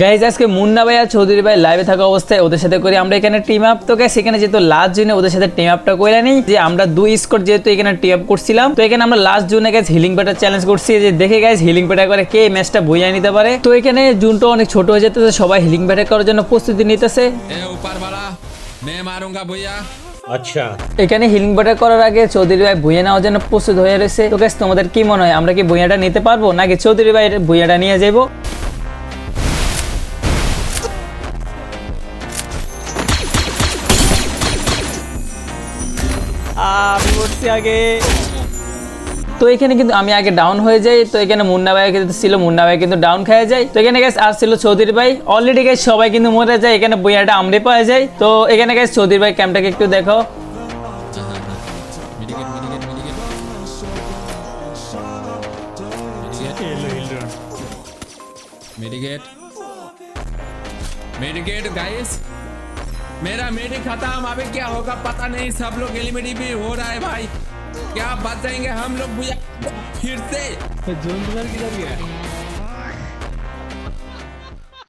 Guys আজকে মুন্না ভাই আর চৌধুরী ভাই লাইভে থাকা অবস্থায় ওদের সাথে করে। আমরা এখানে টিম আপ তো গাইস এখানে যেহেতু লাস্ট জুনে ওদের সাথে টিম আপটা করে নিই যে আমরা দুই স্কোর যেহেতু এখানে টিম আপ করছিলাম তো এখানে আমরা লাস্ট জুনে গাইজ হিলিং পেটার চ্যালেঞ্জ করছি। যে দেখে গাইজ হিলিং পেটার করে কে ম্যাচটা বইয়ে নিতে পারে। তো এখানে জুনটা অনেক ছোট হয়ে যেতেছে সবাই হিলিং ব্যাটার করার জন্য প্রস্তুতি নিতেছে। আচ্ছা। এখানে হিলিং ব্যাটার করার আগে চৌধুরী ভাই ভুঁইয়া নেওয়ার জন্য প্রস্তুত হয়ে রয়েছে। তো তোমাদের কি মনে হয় আমরা কি বইয়াটা নিতে পারব নাকি চৌধুরী ভাই ভুঁইয়াটা নিয়ে যাব আগে তো এখানে কিন্তু আমি আগে ডাউন হয়ে যাই তো এখানে মুন্না ভাই কিন্তু ছিল মুন্না ভাই কিন্তু ডাউন খেয়ে যায় তো এখানে গেছে আর ছিল চৌধুরী ভাই অলরেডি গেছে সবাই কিন্তু মরে যায় এখানে বইয়াটা আমরে পাওয়া যায় তো এখানে গেছে চৌধুরী ভাই ক্যাম্পটাকে একটু দেখো মেডিকেট মেডিকেট গাইস मेरा मेडी खत्म अभी क्या होगा पता नहीं, सब लोग एलिमिनेट भी हो रहा है भाई। क्या बच जाएँगे? हम लोग भैया फिर से। जोन किधर किधर गया?